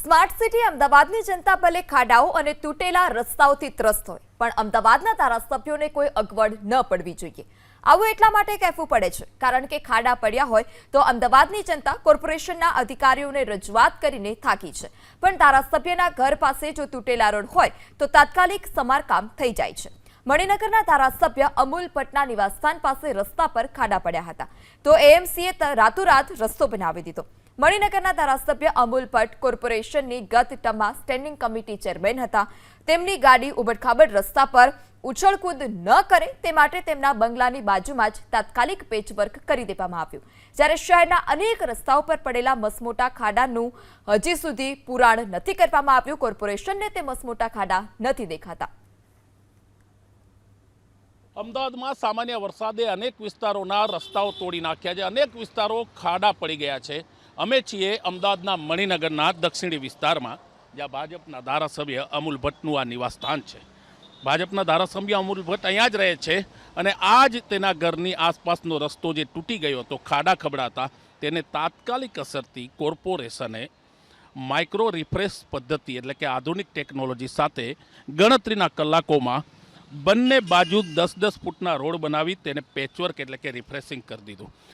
Smart city અમદાવાદની જનતા ભલે ખાડાઓ અને તૂટેલા રસ્તાઓથી ત્રસ્ત હોય, પણ અમદાવાદના ધારાસભ્યોને કોઈ અગવડ ન પડવી જોઈએ. આવું એટલા માટે કહેવું પડે છે, કારણ કે ખાડા પડ્યા હોય તો અમદાવાદની જનતા કોર્પોરેશનના અધિકારીઓને રજૂઆત કરીને થાકી છે. પણ ધારાસભ્યના ઘર પાસે જો તૂટેલા રોડ હોય, તો તાત્કાલિક સમારકામ થઈ જાય છે. મણિનગરના ધારાસભ્ય અમૂલ ભટ્ટના નિવાસસ્થાન પાસે રસ્તા પર ખાડા પડ્યા હતા. તો એએમસીએ રાતોરાત રસ્તો બનાવી દીધો. મણિનગરના ધારાસભ્ય અમૂલ ભટ્ટ કોર્પોરેશનની ગત ટમા સ્ટેન્ડિંગ કમિટી ચેરમેન હતા. તેમની ગાડી ઉબડખાબડ રસ્તા પર ઉછળકૂદ ન કરે તે માટે તેમના બંગલાની બાજુમાં જ તાત્કાલિક પેચવર્ક કરી દેવામાં આવ્યું. જ્યારે શહેરના અનેક રસ્તાઓ પર પડેલા મસમોટા ખાડાનું હજી સુધી પુરાણ નથી કરવામાં આવ્યું, કોર્પોરેશનને તે મસમોટા ખાડા નથી દેખાતા. અમદાવાદમાં સામાન્ય વરસાદે અનેક વિસ્તારોના રસ્તાઓ તોડી નાખ્યા છે. અનેક વિસ્તારો ખાડા પડી ગયા છે. અમે છીએ અમદાવાદના મણિનગરના દક્ષિણી વિસ્તારમાં, જ્યાં ભાજપના ધારાસભ્ય અમૂલ ભટ્ટનું આ નિવાસસ્થાન છે. ભાજપના ધારાસભ્ય અમૂલ ભટ્ટ અહીંયા જ રહે છે અને આ જ તેના ઘરની આસપાસનો રસ્તો જે તૂટી ગયો હતો, ખાડા ખબડાતા, તેને તાત્કાલિક અસરથી કોર્પોરેશને માઇક્રો રિફ્રેશ પદ્ધતિ એટલે કે આધુનિક ટેકનોલોજી સાથે ગણતરીના કલાકોમાં બંને બાજુ દસ દસ ફૂટના રોડ બનાવી તેને પેચવર્ક એટલે કે રિફ્રેશિંગ કરી દીધું.